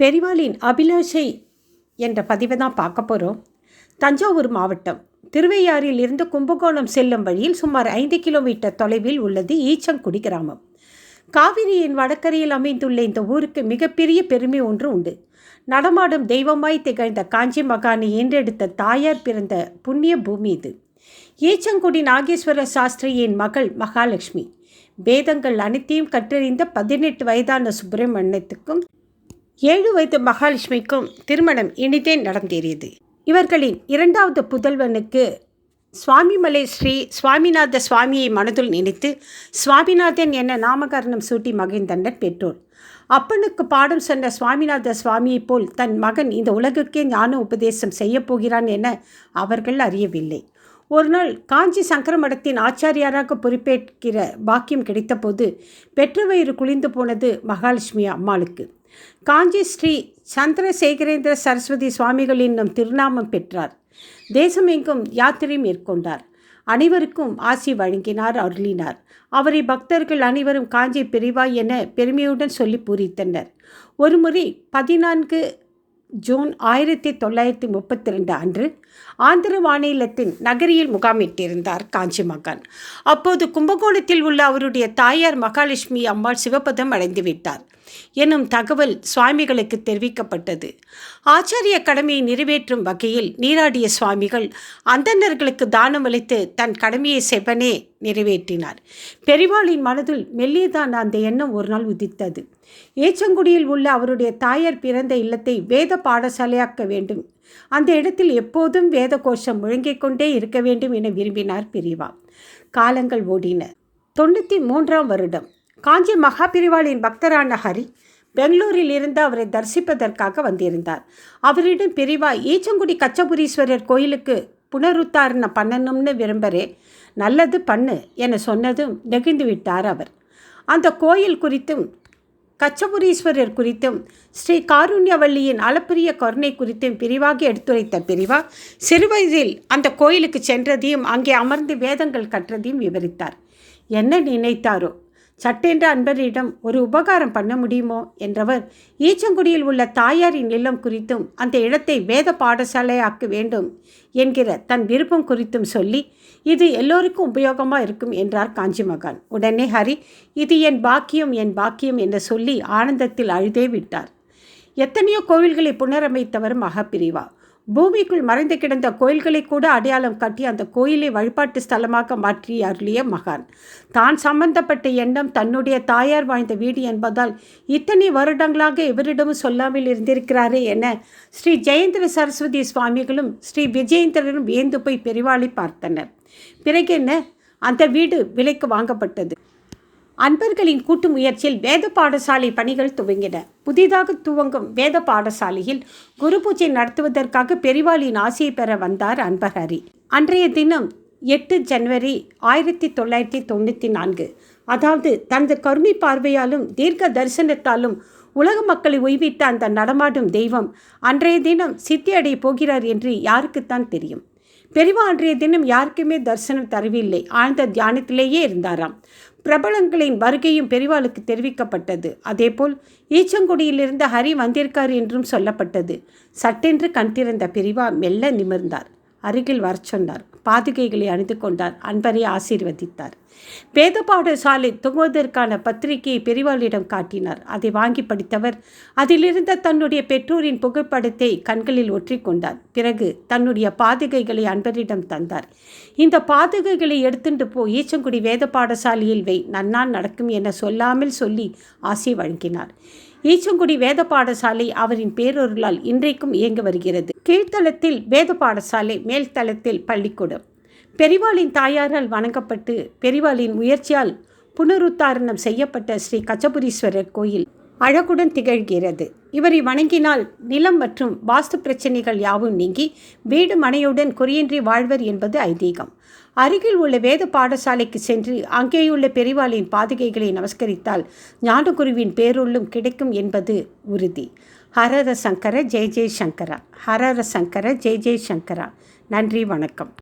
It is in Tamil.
பெரிவாளின் அபிலாஷை என்ற பதிவை தான் பார்க்க போகிறோம் தஞ்சாவூர் மாவட்டம் திருவையாறில் இருந்து கும்பகோணம் செல்லும் வழியில் சுமார் ஐந்து கிலோமீட்டர் தொலைவில் உள்ளது ஈச்சங்குடி கிராமம். காவிரியின் வடக்கரையில் அமைந்துள்ள இந்த ஊருக்கு மிகப்பெரிய பெருமை ஒன்று உண்டு. நடமாடும் தெய்வமாய் திகழ்ந்த காஞ்சி மகானை ஈன்றெடுத்த தாயார் பிறந்த புண்ணிய பூமி இது. ஈச்சங்குடி நாகேஸ்வர சாஸ்திரியின் மகள் மகாலட்சுமி. வேதங்கள் அனைத்தையும் கற்றறிந்த பதினெட்டு வயதான சுப்பிரமணியத்துக்கும் ஏழு வயது மகாலட்சுமிக்கும் திருமணம் இனிதே நடந்தேறியது. இவர்களின் இரண்டாவது புதல்வனுக்கு சுவாமிமலை ஸ்ரீ சுவாமிநாத சுவாமியை மனதுள் நினைத்து சுவாமிநாதன் என நாமகரணம் சூட்டி மகிழ்ந்தனர் பெற்றோர். அப்பனுக்கு பாடம் சொன்ன சுவாமிநாத சுவாமியைப் போல் தன் மகன் இந்த உலகுக்கே ஞான உபதேசம் செய்யப்போகிறான் என அவர்கள் அறியவில்லை. ஒரு நாள் காஞ்சி சங்கரமடத்தின் ஆச்சாரியாராக பொறுப்பேற்கிற பாக்கியம் கிடைத்தபோது பெற்ற வயிறு குளிந்து போனது மகாலட்சுமி அம்மாளுக்கு. காஞ்சி ஸ்ரீ சந்திரசேகரேந்திர சரஸ்வதி சுவாமிகள் என்னும் திருநாமம் பெற்றார். தேசமெங்கும் யாத்திரை மேற்கொண்டார். அனைவருக்கும் ஆசி வழங்கினார் அருளினார். அவரை பக்தர்கள் அனைவரும் காஞ்சி பிரிவாய் என பெருமையுடன் சொல்லி பூரித்தனர். ஒருமுறை பதினான்கு ஜூன் ஆயிரத்தி தொள்ளாயிரத்தி முப்பத்தி ரெண்டு அன்று ஆந்திர மாநிலத்தின் நகரியில் முகாமிட்டிருந்தார் காஞ்சி மகான். அப்போது கும்பகோணத்தில் உள்ள அவருடைய தாயார் மகாலட்சுமி அம்மாள் சிவபதம் அடைந்துவிட்டார். எனும் தகவல் சுவாமிகளுக்கு தெரிவிக்கப்பட்டது. ஆச்சாரிய கடமையை நிறைவேற்றும் வகையில் நீராடிய சுவாமிகள் அந்தணர்களுக்கு தானம் அளித்து தன் கடமையை செவ்வனே நிறைவேற்றினார். பெரிவாளின் மனதில் மெல்லியதான் அந்த எண்ணம் ஒரு நாள் உதித்தது. ஏச்சங்குடியில் உள்ள அவருடைய தாயார் பிறந்த இல்லத்தை வேத பாடசாலையாக்க வேண்டும். அந்த இடத்தில் எப்போதும் வேத கோஷம் முழங்கிக் கொண்டே இருக்க வேண்டும் என விரும்பினார் பிரிவா காலங்கள் ஓடின. தொண்ணூற்றி மூன்றாம் வருடம். காஞ்சி மகாபிரிவாளின் பக்தரான ஹரி பெங்களூரில் இருந்து அவரை தரிசிப்பதற்காக வந்திருந்தார். அவரிடம் பிரிவா ஈச்சங்குடி கச்சபுரீஸ்வரர் கோயிலுக்கு புனருத்தாரணம் பண்ணணும்னு விரும்புகிறே நல்லது பண்ணு என சொன்னதும் நெகிழ்ந்து விட்டார் அவர். அந்த கோயில் குறித்தும் கச்சபுரீஸ்வரர் குறித்தும் ஸ்ரீ காருண்யவல்லியின் அளப்பரிய கருணை குறித்தும் பிரிவாக எடுத்துரைத்த பிரிவா சிறுவயதில் அந்த கோயிலுக்கு சென்றதையும் அங்கே அமர்ந்து வேதங்கள் கற்றதையும் விவரித்தார். என்ன நினைத்தாரோ சட்டென்ற அன்பரிடம் ஒரு உபகாரம் பண்ண முடியுமோ? என்றவர் ஈச்சங்குடியில் உள்ள தாயாரின் இல்லம் குறித்தும் அந்த இடத்தை வேத பாடசாலையாக்க வேண்டும் என்கிற தன் விருப்பம் குறித்தும் சொல்லி இது எல்லோருக்கும் உபயோகமாக இருக்கும் என்றார் காஞ்சி மகான் உடனே ஹரி இது என் பாக்கியம் என் பாக்கியம் என்று சொல்லி ஆனந்தத்தில் அழுதே விட்டார். எத்தனையோ கோவில்களை புனரமைத்தவர் மகாபிரிவா. பூமிக்குள் மறைந்து கிடந்த கோயில்களை கூட அடையாளம் காட்டி அந்த கோயிலை வழிபாட்டு ஸ்தலமாக மாற்றி அருளிய மகான். தான் சம்பந்தப்பட்ட எண்ணம் தன்னுடைய தாயார் வாழ்ந்த வீடு என்பதால் இத்தனை வருடங்களாக இவரிடமும் சொல்லாமல் இருந்திருக்கிறாரே என ஸ்ரீ ஜெயேந்திர சரஸ்வதி சுவாமிகளும் ஸ்ரீ விஜயேந்திரனும் வியந்து போய் பெரிவாளை பார்த்தனர். பிறகு என்ன அந்த வீடு விலைக்கு வாங்கப்பட்டது. அன்பர்களின் கூட்டு முயற்சியில் வேத பாடசாலை பணிகள் துவங்கின. புதிதாக துவங்கும் வேத பாடசாலையில் குரு பூஜை நடத்துவதற்காக பெரிவாளின் ஆசையை பெற வந்தார் அன்பர் ஹரி அன்றைய தினம் எட்டு ஜனவரி ஆயிரத்தி தொள்ளாயிரத்தி தொண்ணூற்றி நான்கு. அதாவது தனது கருணை பார்வையாலும் தீர்க்க தரிசனத்தாலும் உலக மக்களை ஒய்வித்த அந்த நடமாடும் தெய்வம் அன்றைய தினம் சித்தியடைய போகிறார் என்று யாருக்குத்தான் தெரியும். பெரிவா அன்றைய தினம் யாருக்குமே தரிசனம் தரவில்லை. ஆழ்ந்த தியானத்திலேயே இருந்தாராம். பிரபலங்களின் வருகையும் பெரிவாளுக்கு தெரிவிக்கப்பட்டது. அதேபோல் ஈச்சங்குடியிலிருந்து ஹரி வந்திருக்கார் என்றும் சொல்லப்பட்டது. சட்டென்று கண் திறந்த பெரிவா மெல்ல நிமிர்ந்தார். அருகில் வரச் சொன்னார். பாதுகைகளை அணிந்து கொண்டார் அன்பரை ஆசீர்வதித்தார். வேத பாடசாலை தொங்குவதற்கான பத்திரிகையை பெரிவாளிடம் காட்டினார். அதை வாங்கி படித்தவர் அதிலிருந்த தன்னுடைய பெற்றோரின் புகைப்படத்தை கண்களில் ஒற்றிக்கொண்டார். பிறகு தன்னுடைய பாதுகைகளை அன்பரிடம் தந்தார். இந்த பாதுகைகளை எடுத்துட்டு போ ஈச்சங்குடி வேத பாடசாலையில் வை நன்னான் நடக்கும் என சொல்லாமல் சொல்லி ஆசை வழங்கினார். ஈச்சங்குடி வேத பாடசாலை அவரின் பேரொருளால் இன்றைக்கும் இயங்கி வருகிறது. கீழ்த்தளத்தில் வேத பாடசாலை மேல்தளத்தில் பள்ளிக்கூடம். பெரிவாளின் தாயாரால் வணங்கப்பட்டு பெரிவாளின் முயற்சியால் புனருத்தாரணம் செய்யப்பட்ட ஸ்ரீ கச்சபுரீஸ்வரர் கோயில். அழகுடன் திகழ்கிறது. இவரை வணங்கினால் நிலம் மற்றும் வாஸ்து பிரச்சனைகள் யாவும் நீங்கி வீடு மனையுடன் குறையின்றி வாழ்வர் என்பது ஐதீகம். அருகில் உள்ள வேத பாடசாலைக்கு சென்று அங்கேயுள்ள பெரிவாளின் பாதுகைகளை நமஸ்கரித்தால் ஞானகுருவின் பேருள்ளும் கிடைக்கும் என்பது உறுதி. ஹரர சங்கர ஜெய் ஜெய் சங்கரா. ஹரர சங்கர ஜெய் ஜெய் சங்கரா. நன்றி வணக்கம்.